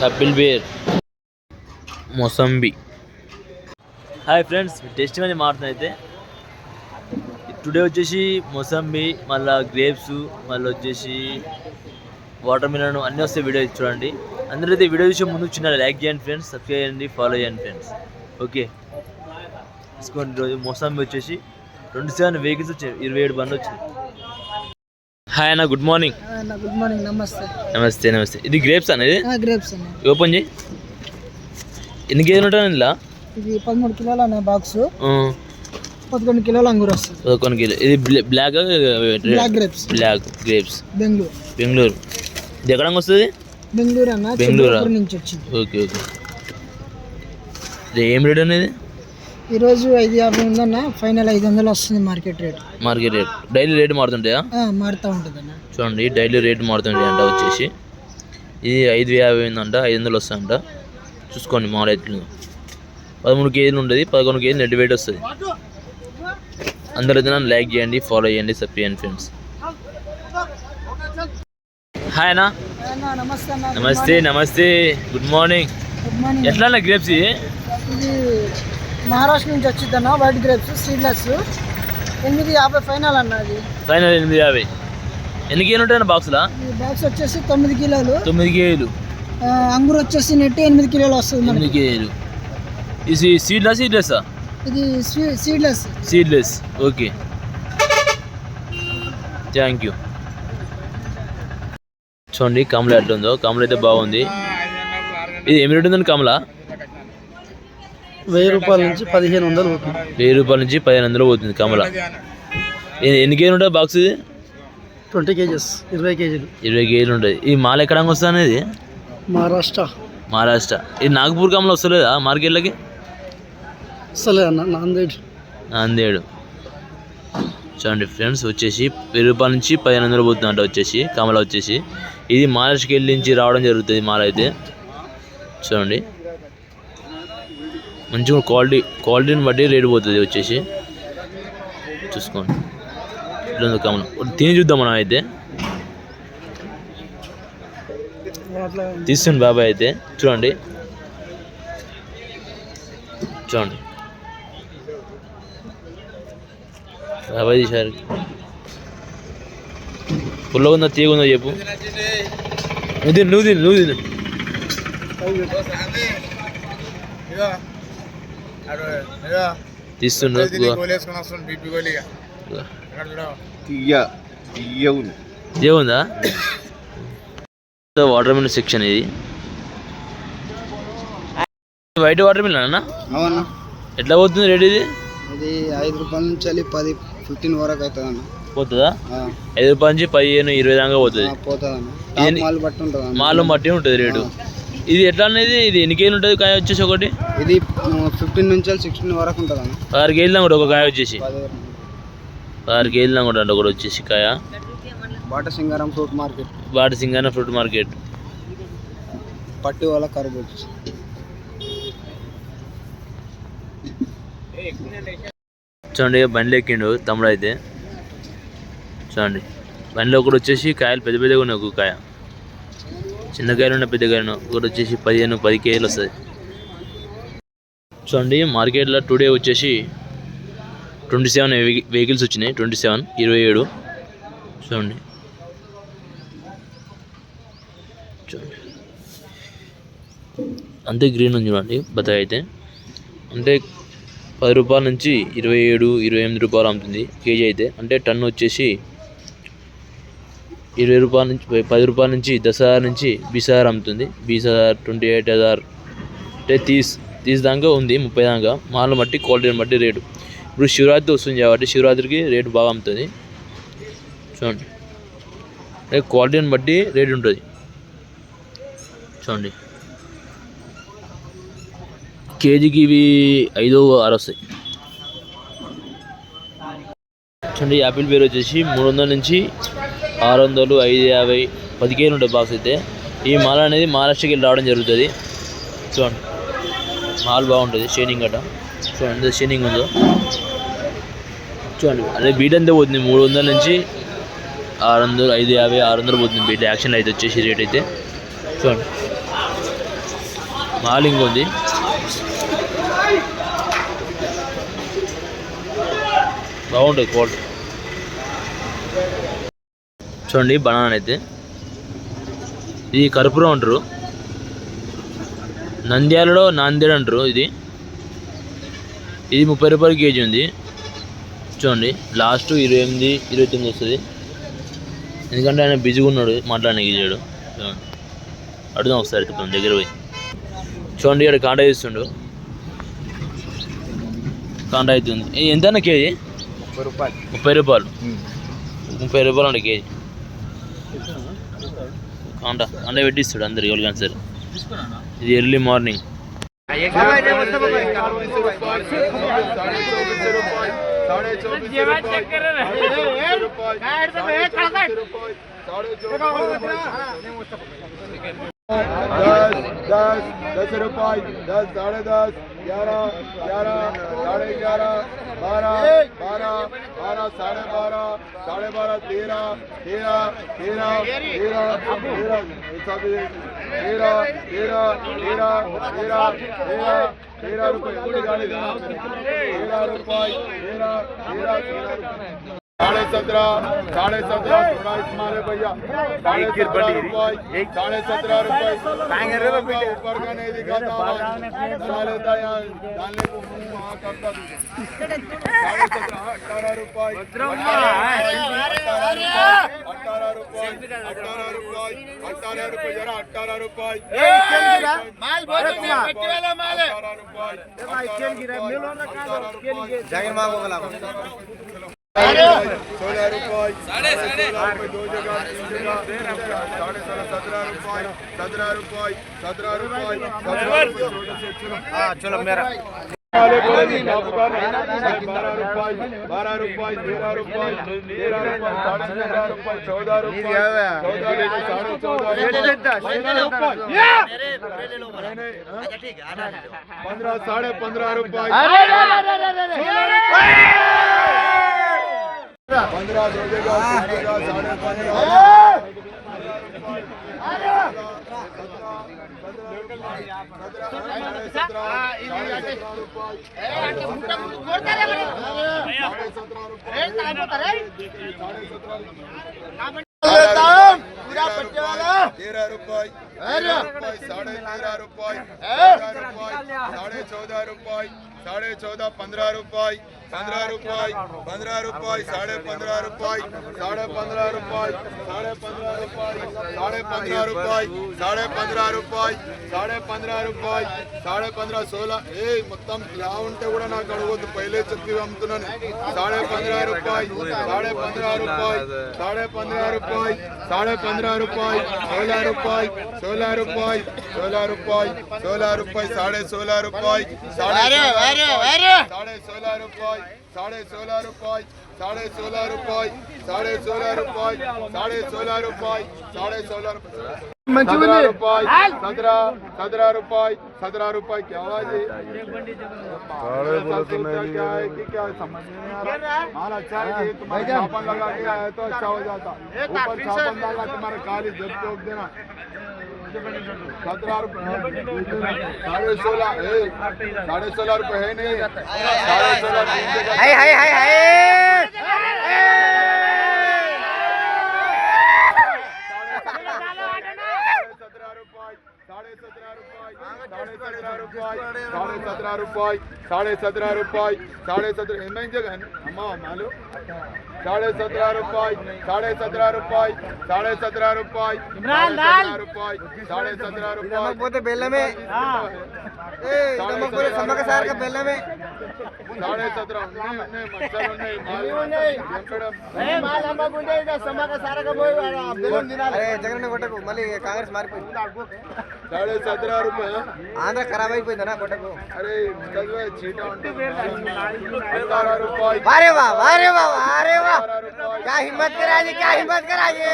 కపిల్ బేర్. Mosambi. Hi friends test అని మారుతుంది అయితే. టుడే వచ్చేసి మొసంబి మళ్ళీ గ్రేప్స్ మళ్ళీ వచ్చేసి వాటర్ మిలన్ అన్నీ వస్తాయి వీడియో చూడండి. అందరూ అయితే వీడియో చూసే ముందు చిన్న లైక్ చేయండి ఫ్రెండ్స్ సబ్స్క్రైబ్ చేయండి ఫాలో చేయండి ఫ్రెండ్స్. ఓకే. తీసుకోండి ఈరోజు మొసంబి వచ్చేసి రెండు సెవెన్ వెహికల్స్ వచ్చాయి ఇరవై ఏడు బండ్లు వచ్చాయి. హాయ్ అన్న గుడ్ మార్నింగ్. అన్న గుడ్ మార్నింగ్ నమస్తే. నమస్తే నమస్తే. ఇది గ్రేప్స్ అనేది గ్రేప్స్ అన్న. ఓపెన్ చేయి. ఎన్ని కేజీలు ఉంటాను ఇలా ఇది పదమూడు కిలోలు అన్న బాక్స్. పదకొండు కిలోలు అంగూరు వస్తుంది. పదకొండు కిలో. ఇది బ్లా- black black grapes. Black grapes. Bengaluru. Bengaluru. ఇది ఎక్కడ వస్తుంది? బెంగళూరు అన్న బెంగళూరా? నుంచి వచ్చింది. Okay okay. ఇది ఏం రేట్ అనేది ఈరోజు ఐదు యాభై ఉందన్న ఫైనల్ ఐదు వందలు వస్తుంది market rate. Market rate. Daily rate మారుతుంటాయా? మారుతూ ఉంటుంది అన్న చూడండి డైలీ రేట్ మారుతుంటాయి అంట వచ్చేసి. ఇది ఐదు యాభై ఉందంట ఐదు వందలు వస్తాయంట. చూసుకోండి మా రైతులు పదమూడు కేజీలు ఉంటుంది పదకొండు కేజీలు నెట్ వెయిట్ వస్తుంది. అందరూ నన్ను లైక్ చేయండి ఫాలో చేయండి సబ్ చేయండి ఫ్రెండ్స్ హాయ్ అన్న. నమస్తే నమస్తే నమస్తే. గుడ్ మార్నింగ్ ఎట్లా అన్న గ్రేప్స్ ఇది మహారాష్ట్ర నుంచి వచ్చింది అన్న వైట్ గ్రేప్స్ సీడ్లెస్. ఎనిమిది యాభై ఫైనల్ అన్న అది. ఫైనల్ ఎనిమిది యాభై. ఎన్ని కేజీలు ఉంటాయన్న బాక్స్లా? ఈ బాక్స్ వచ్చేసి తొమ్మిది కిలోలు. తొమ్మిది కేజీలు. ఆ, అంగూరు వచ్చేసి నెట్ ఎనిమిది కిలోలు వస్తుంది మనకి. ఎనిమిది కేజీలు. ఇది సీడ్లా సీడ్లెస్సా? ఇది seedless. Seedless. Okay. Thank you చూడండి కమల ఎట్లా ఉందో కమల అయితే బాగుంది. ఇది ఏమి రేట్ ఉందండి కమల? వెయ్యి రూపాయల నుంచి పదిహేను వందలు అవుతుంది వెయ్యి రూపాయల నుంచి పదిహేను వందలు పోతుంది కమల. ఎన్ని కేజీలు ఉంటుంది బాక్స్ ఇది? ట్వంటీ కేజెస్ ఇరవై కేజీలు. ఇరవై కేజీలు ఉంటుంది. ఈ మాల ఎక్కడ వస్తుంది అనేది? మహారాష్ట్ర. మహారాష్ట్ర. ఇది నాగపూర్ కమల వస్తలేదా మార్కెట్లకి? అసలే అన్న నాందేడ్. నాందేడు. చూడండి ఫ్రెండ్స్ వచ్చేసి వెయ్యి రూపాయల నుంచి పదిహేను వందలు పోతుందంట వచ్చేసి కమల వచ్చేసి. ఇది మహారాష్ట్రకి వెళ్ళి నుంచి రావడం జరుగుతుంది మాల అయితే. చూడండి. మంచిగా క్వాలిటీ క్వాలిటీని బట్టి రేటు పోతుంది వచ్చేసి. చూసుకోండి. ఇట్లా కమలం తిని చూద్దాం మనం అయితే. అట్లా తీస్తుంది బాబాయ్ అయితే. చూడండి. చూడండి. బాబాయ్ తీశారు. పుల్లగా ఉందా తీగ ఉందా చెప్పు. నువ్వు తిను నువ్వు తిను నువ్వు తిను. ఏముందా వాటర్ మిలన్ సెక్షన్ ఇది. వైట్ వాటర్ మిలన్ అన్న ఎట్లా పోతుంది రేట్ ఇది? ఇది ఐదు రూపాయల నుంచి వెళ్ళి పది ఫిఫ్టీన్ వరకు అవుతుంది అన్న పోతుందా ఐదు రూపాయల నుంచి పదిహేను ఇరవై దాకా పోతుంది. మాల్ బట్టి ఉంటుంది మాలో బట్టి ఉంటుంది రేటు ఇది ఎట్లా అనేది? ఇది ఎన్ని కేజీలు ఉంటుంది కాయ వచ్చేసి ఒకటి? ఇది ఫిఫ్టీన్ నుంచి సిక్స్టీన్ వరకు ఉంటుంది ఆరు కేజీలు కూడా ఒక కాయ వచ్చేసి? ఆరు కేజీలు కూడా అంటే ఒకటి వచ్చేసి కాయ. బాట సింగారం ఫ్రూట్ మార్కెట్. బాట సింగాన ఫ్రూట్ మార్కెట్. పట్టి వాళ్ళ కరబూజ్ చూడండి బండిలో ఎక్కిండు తమ్ముడు అయితే. చూడండి బండిలో ఒకటి వచ్చేసి కాయలు పెద్ద పెద్దగా ఉన్నాయి ఒక కాయ. చిన్న కాయలు పెద్ద ఒకటి వచ్చేసి పదిహేను పది కేజీలు వస్తుంది. చూడండి మార్కెట్లో టుడే వచ్చేసి ట్వంటీ సెవెన్ వెహికల్స్ వచ్చినాయి. ట్వంటీ సెవెన్ ఇరవై ఏడు. చూడండి. చూడండి. అంతే గ్రీన్ ఉంది చూడండి బత్తాయి అయితే. అంటే పది రూపాయల నుంచి ఇరవై ఏడు ఇరవై ఎనిమిది రూపాయలు అమ్ముతుంది కేజీ అయితే. అంటే టన్ను వచ్చేసి ఇరవై రూపాయల నుంచి పది రూపాయల నుంచి దశ హజార్ నుంచి బీస్ హజార్ అమ్ముతుంది. బీస్ హజార్ ట్వంటీ ఎయిట్ హజార్ అంటే తీస్ తీస్ దాకా ఉంది ముప్పై దాకా మాలను బట్టి క్వాలిటీని బట్టి రేటు. ఇప్పుడు శివరాత్రి వస్తుంది కాబట్టి శివరాత్రికి రేటు బాగా అమ్ముతుంది. చూడండి. అంటే క్వాలిటీని బట్టి రేటు ఉంటుంది. చూడండి. కేజీకి ఇవి ఐదు ఆరు వస్తాయి. చూడండి యాపిల్ పేరు వచ్చేసి మూడు వందల నుంచి ఆరు వందలు ఐదు యాభై పది కేజీలు ఉంటాయి బాక్స్ అయితే. ఈ మాల అనేది మహారాష్ట్రకి వెళ్ళి రావడం జరుగుతుంది. చూడండి. మాల్ బాగుంటుంది షైనింగ్ గట్ట చూడండి ఎంత షేనింగ్ ఉందో. చూడండి అదే బీట్ అంతే పోతుంది. మూడు వందల నుంచి ఆరు వందలు ఐదు యాభై ఆరు వందలు పోతుంది బీట్. యాక్షన్ అయితే వచ్చేసి రేట్ అయితే. చూడండి. మాల్ ఇంకొంది. బాగుంటుంది క్వాలిటీ చూడండి బనానా అయితే. ఇది కర్పూరం అంటారు. నంద్యాలలో నాందేడ్ అంటారు ఇది. ఇది ముప్పై రూపాయలు కేజీ ఉంది. చూడండి లాస్ట్ ఇరవై ఎనిమిది ఇరవై తొమ్మిది వస్తుంది. ఎందుకంటే ఆయన బిజీగా ఉన్నాడు మాట్లాడడానికి చేయడు. అడుగుదాం ఒకసారి చెప్తాం దగ్గర పోయి. చూడండి ఇక్కడ కాంటా చేస్తుండు కాంటా అవుతుంది ఎంత అన్న కేజీ? ముప్పై రూపాయలు. ముప్పై రూపాయలు. ముప్పై రూపాయలు అండి కేజీ. కాంటా అంటే పెట్టిస్తాడు అందరు ఎవరు కానీ సరే ఇది ఎర్లీ మార్నింగ్ दस दस दस रुपये, दस, साढ़े दस, ग्यारह ग्यारह, साढ़े ग्यारह, बारह बारह बारह, साढ़े बारह साढ़े बारह, तेरह तेरह तेरह तेरह तेरह तेरह तेरह तेरह तेरह तेरह तेरह रुपये तेरह रुपये, तेरह तेरह साढ़े सत्रह साढ़े सत्रह थोड़ा है भैया। साढ़े सत्रह रुपये साढ़े सत्रह रुपये। ऊपर का नहीं दिखाता डाल लेता यहाँ डालने को मुँह वहाँ करता साढ़े सत्रह अठारह रुपये। अठारह रुपये अठारह रुपये अठारह रुपये जरा अठारह रुपये। है। अठारह रुपये। सोलह रुपये सोलह रुपये दो जगह साढ़े सोलह सत्रह रुपये सत्रह रुपये सत्रह रुपये सत्रह रुपये हाँ चलो मेरा बारह रुपये बारह रुपये तेरह रुपये तेरह रुपये साढ़े तेरह रुपये चौदह रुपये चौदह रुपये साढ़े चौदह पंद्रह साढ़े पंद्रह रुपये तेरह रुपये साढ़े तेरह रुपये साढ़े चौदह रुपये साढ़े चौदह पंद्रह रुपये पंद्रह रुपये पंद्रह रुपये साढ़े पंद्रह रुपये साढ़े पंद्रह रुपये साढ़े पंद्रह रुपये साढ़े पंद्रह रुपये साढ़े पंद्रह रुपये साढ़े पंद्रह रुपये साढ़े पंद्रह सोलह ఏ మొత్తం ఇలా ఉంటే కూడా నాకు అడగొద్దు పైలే చెప్పి అమ్ముతున్నాను साढ़े पंद्रह रुपये साढ़े पंद्रह रुपये साढ़े पंद्रह रुपये साढ़े पंद्रह रुपये सोलह रुपये सोलह रुपये सोलह रुपये सोलह रुपये साढ़े सोलह रुपये साढ़े साढ़े सोलह रुपये साढ़े सोलह रुपये साढ़े सोलह रुपये साढ़े सोलह रुपये साढ़े सोलह रुपये साढ़े सोलह रुपये। सत्रह रुपये सत्रह सत्रह रुपये सत्रह रुपये क्या हुआ जी? क्या है कि क्या समझ नहीं आ रहा। माल अच्छा है। कि तुम्हारे छापन लगा के आया तो अच्छा हो जाता। ऊपर छापन डाला तुम्हारे काली जब देना। सत्रह रुपये साढ़े सोलह साढ़े सोलह रुपये है नहीं. साढ़े सोलह साढ़े सत्रह रुपये साढ़े सत्रह रुपये साढ़े सत्रह हिन जॻह अमा मालो साढ़े सत्रह रुपये साढ़े सत्रह रुपये साढ़े सत्रह रुपये सत्रह रुपये साढ़े सत्रह रुपये बेल में ए समक सार का बेल में साढ़े सत्रह उन्नीस उन्नीस मच्छर उन्नीस माल एंकड़म అరే జగన్ కొట్టకు మళ్ళీ కాంగ్రెస్ మారిపోయింది साढ़े सत्रह रुपये ఆంధ్ర ఖరాబ్ అయిపోయిందనా కొట్టకు अरे चलवे चीटा ఉంటుంది अठारह रुपये వారే వా వారే వా వారే వా अठारह रुपये क्या हिम्मत करा जी क्या हिम्मत करा जी